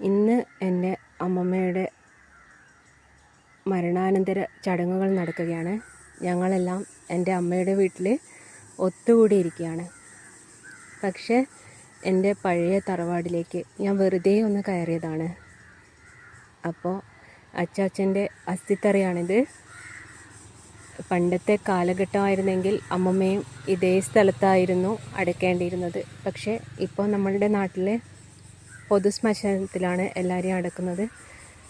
ഇന്ന് എന്റെ അമ്മമ്മയുടെ മരണാനന്തര ചടങ്ങുകൾ നടക്കുകയാണ്. ഞങ്ങളെല്ലാം എന്റെ അമ്മയുടെ വീട്ടിൽ ഒത്തുകൂടിയിരിക്കുകയാണ്. പക്ഷേ എന്റെ പഴയ തറവാടിലേക്ക് ഞാൻ വെറുതെ ഒന്ന് കയറിയതാണ്. അപ്പോൾ അച്ചാച്ചന്റെ അസ്ഥിത്തറയാണിത്. പണ്ടത്തെ കാലഘട്ടമായിരുന്നെങ്കിൽ അമ്മമ്മയും ഇതേ സ്ഥലത്തായിരുന്നു അടയ്ക്കേണ്ടിയിരുന്നത്. പക്ഷേ ഇപ്പോൾ നമ്മളുടെ നാട്ടിൽ പൊതു ശ്മശാനത്തിലാണ് എല്ലാവരെയും അടക്കുന്നത്.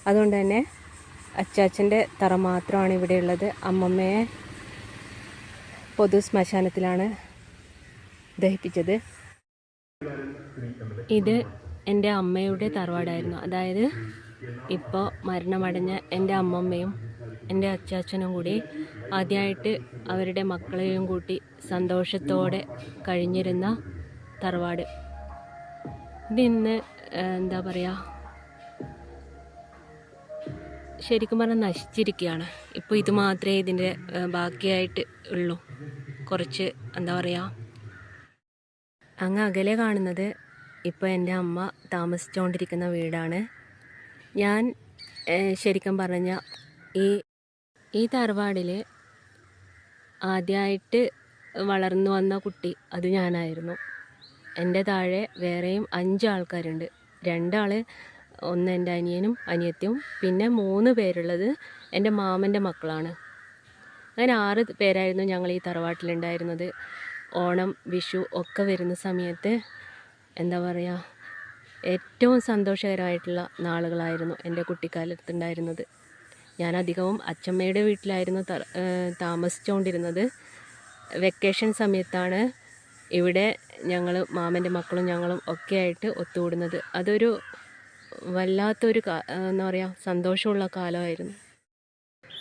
അതുകൊണ്ട് തന്നെ അച്ചാച്ചന്റെ തറ മാത്രമാണ് ഇവിടെ ഉള്ളത് അമ്മമ്മയെ പൊതു ശ്മശാനത്തിലാണ് ദഹിപ്പിച്ചത്. ഇത് എന്റെ അമ്മയുടെ തറവാടായിരുന്നു. അതായത് ഇപ്പോൾ മരണമടഞ്ഞ എന്റെ അമ്മമ്മയും എന്റെ അച്ചാച്ചനും കൂടി ആദ്യമായിട്ട് അവരുടെ മക്കളെയും കൂട്ടി സന്തോഷത്തോടെ കഴിഞ്ഞിരുന്ന തറവാട്. ഇതിന്ന് എന്താ പറയുക ശരിക്കും പറഞ്ഞാൽ നശിച്ചിരിക്കുകയാണ് ഇപ്പോൾ ഇത് മാത്രമേ ഇതിന്റെ ബാക്കിയായിട്ട് ഉള്ളൂ. കുറച്ച് എന്താ പറയുക അങ്ങ് അകലെ കാണുന്നത് ഇപ്പോൾ എന്റെ അമ്മ താമസിച്ചുകൊണ്ടിരിക്കുന്ന വീടാണ്. ഞാൻ ശരിക്കും പറഞ്ഞ ഈ ഈ തറവാടിൽ ആദ്യമായിട്ട് വളർന്നു വന്ന കുട്ടി അത് ഞാനായിരുന്നു. എന്റെ താഴെ വേറെയും അഞ്ച് ആൾക്കാരുണ്ട്. രണ്ടാൾ ഒന്ന് എന്റെ അനിയനും അനിയത്തിയും പിന്നെ മൂന്ന് പേരുള്ളത് എന്റെ മാമന്റെ മക്കളാണ്. അങ്ങനെ ആറ് പേരായിരുന്നു ഞങ്ങൾ ഈ തറവാട്ടിലുണ്ടായിരുന്നത്. ഓണം വിഷു ഒക്കെ വരുന്ന സമയത്ത് എന്താ പറയുക ഏറ്റവും സന്തോഷകരമായിട്ടുള്ള നാളുകളായിരുന്നു എന്റെ കുട്ടിക്കാലത്തുണ്ടായിരുന്നത്. ഞാൻ അധികവും അച്ചമ്മയുടെ വീട്ടിലായിരുന്നു താമസിച്ചുകൊണ്ടിരുന്നത്. വെക്കേഷൻ സമയത്താണ് ഇവിടെ ഞങ്ങൾ മാമന്റെ മക്കളും ഞങ്ങളും ഒക്കെ ആയിട്ട് ഒത്തുകൂടുന്നത്. അതൊരു വല്ലാത്തൊരു എന്താ പറയുക സന്തോഷമുള്ള കാലമായിരുന്നു.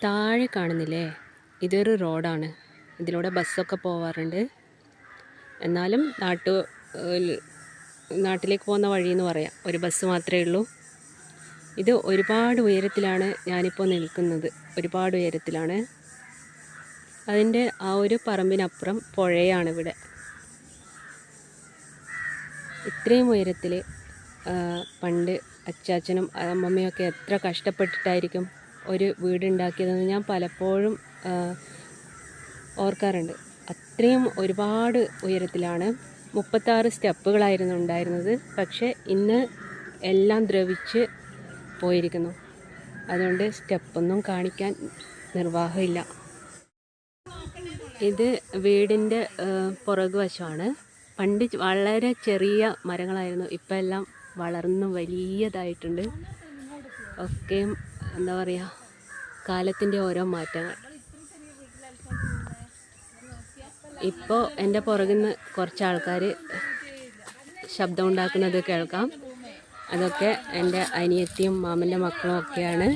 താഴെ കാണുന്നില്ലേ? ഇതൊരു റോഡാണ്. ഇതിലൂടെ ബസ്സൊക്കെ പോവാറുണ്ട്. എന്നാലും നാട്ടു നാട്ടിലേക്ക് പോകുന്ന വഴി എന്ന് പറയാം. ഒരു ബസ് മാത്രമേ ഉള്ളൂ. ഇത് ഒരുപാട് ഉയരത്തിലാണ് ഞാനിപ്പോൾ നിൽക്കുന്നത്. ഒരുപാട് ഉയരത്തിലാണ്. അതിന്റെ ആ ഒരു പറമ്പിനപ്പുറം പുഴയാണ് ഇവിടെ. ഇത്രയും ഉയരത്തിൽ പണ്ട് അച്ചാച്ചനും അമ്മമ്മയൊക്കെ എത്ര കഷ്ടപ്പെട്ടിട്ടായിരിക്കും ഒരു വീടുണ്ടാക്കിയതെന്ന് ഞാൻ പലപ്പോഴും ഓർക്കാറുണ്ട്. അത്രയും ഒരുപാട് ഉയരത്തിലാണ് മുപ്പത്താറ് സ്റ്റെപ്പുകളായിരുന്നു ഉണ്ടായിരുന്നത്. പക്ഷേ ഇന്ന് എല്ലാം ദ്രവിച്ച് പോയിരിക്കുന്നു. അതുകൊണ്ട് സ്റ്റെപ്പൊന്നും കാണിക്കാൻ നിർവാഹമില്ല. ഇത് വീടിന്റെ പുറകു വശമാണ് പണ്ട് വളരെ ചെറിയ മരങ്ങളായിരുന്നു. ഇപ്പം എല്ലാം വളർന്ന് വലിയതായിട്ടുണ്ട്. ഒക്കെയും എന്താ പറയുക കാലത്തിന്റെ ഓരോ മാറ്റങ്ങൾ. ഇപ്പോൾ എന്റെ പുറകിൽ നിന്ന് കുറച്ച് ആൾക്കാർ ശബ്ദം ഉണ്ടാക്കുന്നത് കേൾക്കാം. അതൊക്കെ എന്റെ അനിയത്തിയും മാമന്റെ മക്കളും ഒക്കെയാണ്.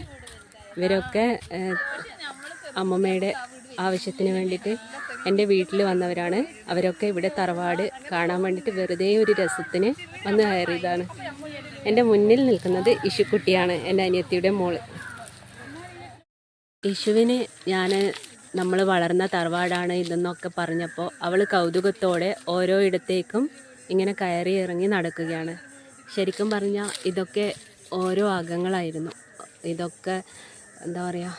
ഇവരൊക്കെ അമ്മമ്മയുടെ ആവശ്യത്തിന് വേണ്ടിയിട്ട് എന്റെ വീട്ടിൽ വന്നവരാണ്. അവരൊക്കെ ഇവിടെ തറവാട് കാണാൻ വേണ്ടിയിട്ട് വെറുതെ ഒരു രസത്തിന് വന്ന് കയറിയതാണ്. എന്റെ മുന്നിൽ നിൽക്കുന്നത് ഇഷുക്കുട്ടിയാണ് എന്റെ അനിയത്തിയുടെ മോൾ. ഇഷുവിന് ഞാൻ നമ്മൾ വളർന്ന തറവാടാണ് ഇതെന്നൊക്കെ പറഞ്ഞപ്പോൾ അവൾ കൗതുകത്തോടെ ഓരോ ഇടത്തേക്കും ഇങ്ങനെ കയറി ഇറങ്ങി നടക്കുകയാണ്. ശരിക്കും പറഞ്ഞാൽ ഇതൊക്കെ ഓരോ അകങ്ങളായിരുന്നു. ഇതൊക്കെ എന്താ പറയുക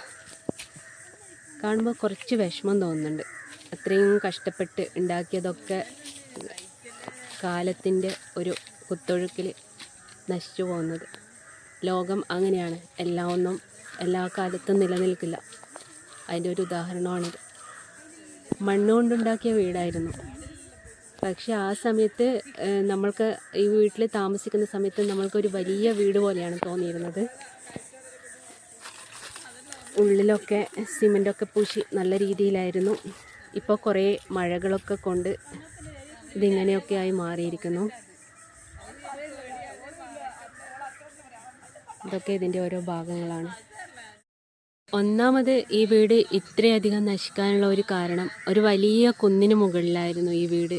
കാണുമ്പോൾ കുറച്ച് വിഷമം തോന്നുന്നുണ്ട്. അത്രയും കഷ്ടപ്പെട്ട് ഉണ്ടാക്കിയതൊക്കെ കാലത്തിന്റെ ഒരു കുത്തൊഴുക്കിൽ നശിച്ചു പോകുന്നത്. ലോകം അങ്ങനെയാണ്. എല്ലാ ഒന്നും എല്ലാ കാലത്തും നിലനിൽക്കില്ല. അതിന്റെ ഒരു ഉദാഹരണമാണിത്. മണ്ണുകൊണ്ടുണ്ടാക്കിയ വീടായിരുന്നു. പക്ഷേ ആ സമയത്ത് നമ്മൾക്ക് ഈ വീട്ടിൽ താമസിക്കുന്ന സമയത്ത് നമ്മൾക്കൊരു വലിയ വീട് പോലെയാണ് തോന്നിയിരുന്നത്. ഉള്ളിലൊക്കെ സിമെന്റൊക്കെ പൂശി നല്ല രീതിയിലായിരുന്നു. ഇപ്പോൾ കുറേ മഴകളൊക്കെ കൊണ്ട് ഇതിങ്ങനെയൊക്കെ ആയി മാറിയിരിക്കുന്നു. ഇതൊക്കെ ഇതിന്റെ ഓരോ ഭാഗങ്ങളാണ്. ഒന്നാമത് ഈ വീട് ഇത്രയധികം നശിക്കാനുള്ള ഒരു കാരണം ഒരു വലിയ കുന്നിന് മുകളിലായിരുന്നു ഈ വീട്.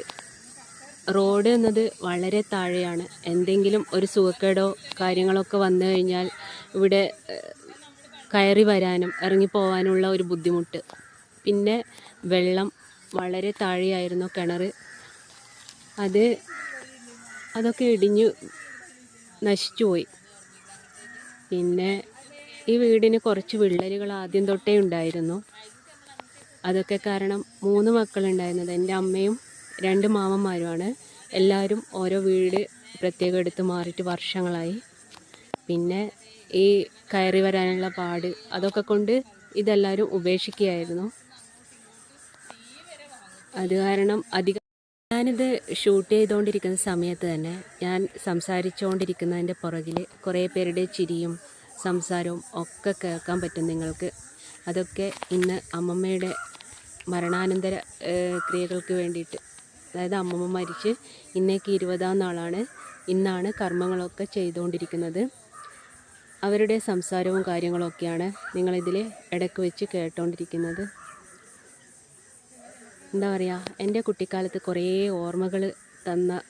റോഡ് എന്നത് വളരെ താഴെയാണ്. എന്തെങ്കിലും ഒരു സുഖക്കേടോ കാര്യങ്ങളൊക്കെ വന്നു കഴിഞ്ഞാൽ ഇവിടെ കയറി വരാനും ഇറങ്ങിപ്പോവാനുള്ള ഒരു ബുദ്ധിമുട്ട്. പിന്നെ വെള്ളം വളരെ താഴെയായിരുന്നു കിണർ. അത് അതൊക്കെ ഇടിഞ്ഞു നശിച്ചുപോയി പിന്നെ ഈ വീടിന് കുറച്ച് വിള്ളലുകൾ ആദ്യം തൊട്ടേ ഉണ്ടായിരുന്നു. അതൊക്കെ കാരണം മൂന്ന് മക്കളുണ്ടായിരുന്നത്. എന്റെ അമ്മയും രണ്ട് മാമന്മാരുമാണ്. എല്ലാവരും ഓരോ വീട് പ്രത്യേകം എടുത്ത് മാറിയിട്ട് വർഷങ്ങളായി. പിന്നെ ഈ കയറി വരാനുള്ള പാട് അതൊക്കെ കൊണ്ട് ഇതെല്ലാവരും ഉപേക്ഷിക്കുകയായിരുന്നു. അത് കാരണം അധികം ഞാനിത് ഷൂട്ട് ചെയ്തുകൊണ്ടിരിക്കുന്ന സമയത്ത് തന്നെ ഞാൻ സംസാരിച്ചുകൊണ്ടിരിക്കുന്നതിന്റെ പുറകിൽ കുറേ പേരുടെ ചിരിയും സംസാരവും ഒക്കെ കേൾക്കാൻ പറ്റും നിങ്ങൾക്ക്. അതൊക്കെ ഇന്ന് അമ്മമ്മയുടെ മരണാനന്തര ക്രിയകൾക്ക് വേണ്ടിയിട്ട്. അതായത് അമ്മമ്മ മരിച്ച് ഇന്നേക്ക് ഇരുപതാം നാളാണ് ഇന്നാണ് കർമ്മങ്ങളൊക്കെ ചെയ്തുകൊണ്ടിരിക്കുന്നത് അവരുടെ സംസാരവും കാര്യങ്ങളൊക്കെയാണ് നിങ്ങളിതിൽ ഇടയ്ക്ക് വെച്ച് കേട്ടുകൊണ്ടിരിക്കുന്നത് എന്താ പറയുക എന്റെ കുട്ടിക്കാലത്ത് കുറേ ഓർമ്മകൾ തന്ന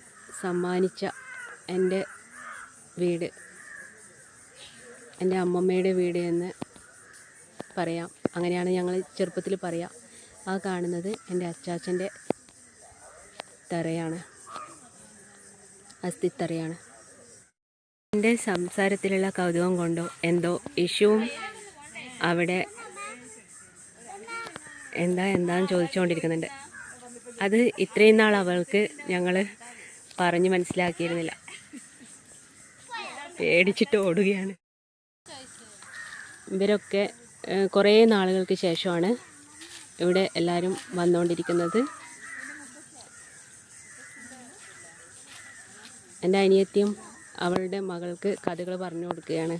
സമ്മാനിച്ച എന്റെ വീട് എന്റെ അമ്മമ്മയുടെ വീട് എന്ന് പറയാം. അങ്ങനെയാണ് ഞങ്ങൾ ചെറുപ്പത്തിൽ പറയാം. ആ കാണുന്നത് എന്റെ അച്ചാച്ചന്റെ തറയാണ്. അസ്ഥിത്തറയാണ്. എന്റെ സംസാരത്തിലുള്ള കൗതുകം കൊണ്ടോ എന്തോ ഇഷ്യൂവും അവിടെ എന്താ എന്താന്ന് ചോദിച്ചുകൊണ്ടിരിക്കുന്നുണ്ട് അത് ഇത്രയും നാൾ അവൾക്ക് ഞങ്ങൾ പറഞ്ഞ് മനസ്സിലാക്കിയിരുന്നില്ല. പേടിച്ചിട്ട് ഓടുകയാണ്. ഇവരൊക്കെ കുറേ നാളുകൾക്ക് ശേഷമാണ് ഇവിടെ എല്ലാവരും വന്നുകൊണ്ടിരിക്കുന്നത് എന്റെ അനിയത്തിയും അവളുടെ മകൾക്ക് കഥകൾ പറഞ്ഞു കൊടുക്കുകയാണ്.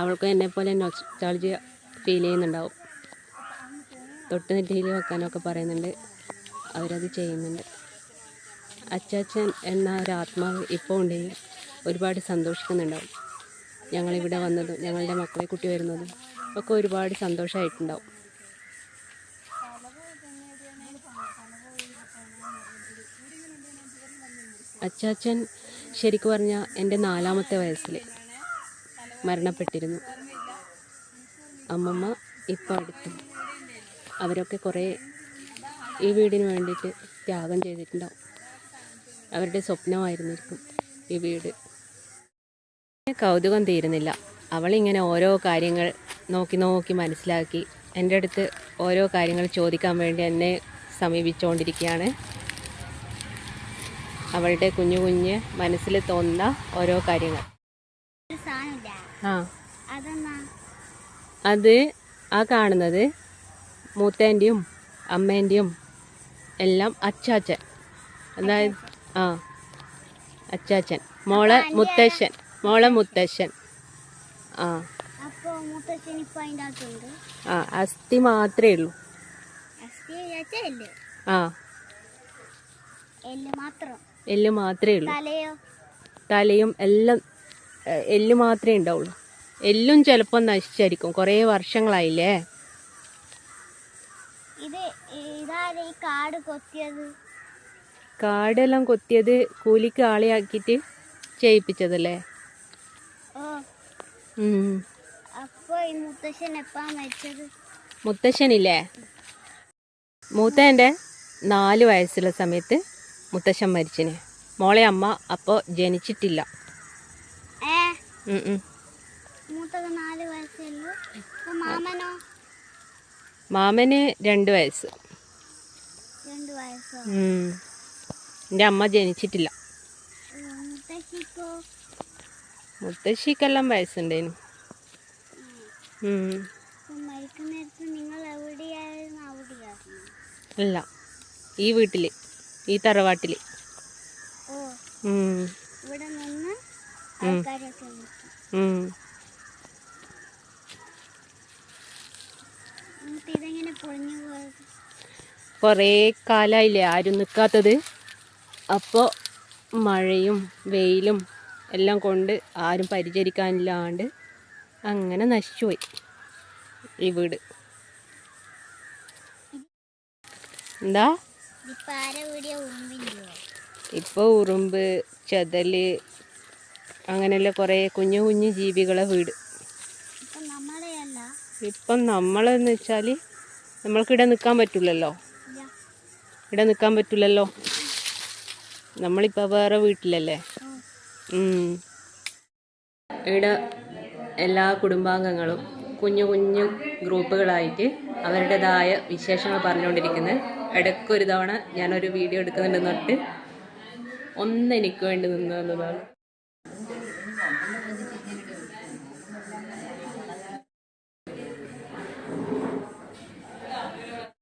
അവൾക്ക് എന്നെപ്പോലെ പോലെ നൊസ്റ്റാൾജിയ ഫീൽ ചെയ്യുന്നുണ്ടാവും. തൊട്ട് നെറ്റിയിൽ വെക്കാനൊക്കെ പറയുന്നുണ്ട്. അവരത് ചെയ്യുന്നുണ്ട്. അച്ചാച്ചൻ എന്ന ഒരു ആത്മാവ് ഇപ്പോൾ ഉണ്ടെങ്കിൽ ഒരുപാട് സന്തോഷിക്കുന്നുണ്ടാവും. ഞങ്ങളിവിടെ വന്നതും ഞങ്ങളുടെ മക്കളെ കുട്ടി വരുന്നതും ഒക്കെ ഒരുപാട് സന്തോഷമായിട്ടുണ്ടാവും അച്ചാച്ചൻ ശരിക്കു പറഞ്ഞാൽ എന്റെ നാലാമത്തെ വയസ്സിൽ മരണപ്പെട്ടിരുന്നു. അമ്മമ്മ ഇപ്പം അടുത്ത് അവരൊക്കെ കുറേ ഈ വീടിന് വേണ്ടിയിട്ട് ത്യാഗം ചെയ്തിട്ടുണ്ടാവും. അവരുടെ സ്വപ്നമായിരുന്നിരിക്കും ഈ വീട്. കൗതുകം തീരുന്നില്ല. അവളിങ്ങനെ ഓരോ കാര്യങ്ങൾ നോക്കി നോക്കി മനസ്സിലാക്കി എന്റെ അടുത്ത് ഓരോ കാര്യങ്ങൾ ചോദിക്കാൻ വേണ്ടി എന്നെ സമീപിച്ചുകൊണ്ടിരിക്കുകയാണ് അവളുടെ കുഞ്ഞു കുഞ്ഞ് മനസ്സിൽ തോന്നുന്ന ഓരോ കാര്യങ്ങൾ. ആ. അത് ആ കാണുന്നത് മൂത്തേന്റെയും അമ്മേന്റെയും എല്ലാം അച്ചാച്ചൻ. അതായത് ആ അച്ചാച്ചൻ. മോളെ മുത്തശ്ശൻ. മോളെ മുത്തശ്ശൻ. ആ. ആ അസ്ഥി മാത്രമേ ഉള്ളൂ. ആ. എല്ല് മാത്രം. എല്ല് മാത്രമേ ഉള്ളൂ. തലയും? എല്ലാം എല്ല് മാത്രമേ ഉണ്ടാവുള്ളൂ. എല്ലും ചിലപ്പോൾ നശിച്ചായിരിക്കും. കുറേ വർഷങ്ങളായില്ലേ? ഇത് ഇതാരെ ഈ കാട് കൊത്തിയത്? കാടെല്ലാം കൊത്തിയത് കൂലിക്ക് ആളെയാക്കിയിട്ട് ചെയ്യിപ്പിച്ചതല്ലേ? മുത്തശ്ശനില്ലേ? മൂത്തേന്റെ നാല് വയസ്സുള്ള സമയത്ത് മുത്തശ്ശൻ മരിച്ചിന്. മോളെ അമ്മ അപ്പോൾ ജനിച്ചിട്ടില്ല. ഏ? ഉം ഉം. മൂത്തത് നാല് വയസ്സേ ഉള്ളൂ അപ്പൊ മാമനോ? മാമന് രണ്ട് വയസ്സ്. രണ്ട് വയസ്സോ? എന്റെ അമ്മ ജനിച്ചിട്ടില്ല. മുത്തശ്ശിക്കെല്ലാം വയസ്സുണ്ടേനു. അല്ല ഈ വീട്ടിൽ ഈ തറവാട്ടിൽ. ഇവിടെ നിന്ന് ആൾക്കാരൊക്കെ കുറേ കാലമായില്ലേ ആരും നിൽക്കാത്തത് അപ്പോൾ മഴയും വെയിലും എല്ലാം കൊണ്ട് ആരും പരിചരിക്കാനില്ലാണ്ട് അങ്ങനെ നശിച്ചുപോയി ഈ വീട്. എന്താ? ഇപ്പോൾ ഉറുമ്പ് ചതൽ അങ്ങനെയുള്ള കുറേ കുഞ്ഞു കുഞ്ഞു ജീവികളെ വീട്. ഇപ്പം നമ്മളെന്ന് വെച്ചാൽ നമ്മൾക്കിവിടെ നിൽക്കാൻ പറ്റില്ലല്ലോ ഇവിടെ നിൽക്കാൻ പറ്റില്ലല്ലോ നമ്മളിപ്പോൾ വേറെ വീട്ടിലല്ലേ. ഇവിടെ എല്ലാ കുടുംബാംഗങ്ങളും കുഞ്ഞു കുഞ്ഞു ഗ്രൂപ്പുകളായിട്ട് അവരുടേതായ വിശേഷങ്ങൾ പറഞ്ഞുകൊണ്ടിരിക്കുന്നത് ഇടയ്ക്കൊരു തവണ ഞാനൊരു വീഡിയോ എടുക്കുന്നുണ്ടെന്ന് പറഞ്ഞിട്ട് ഒന്ന് എനിക്ക് വേണ്ടി നിന്ന്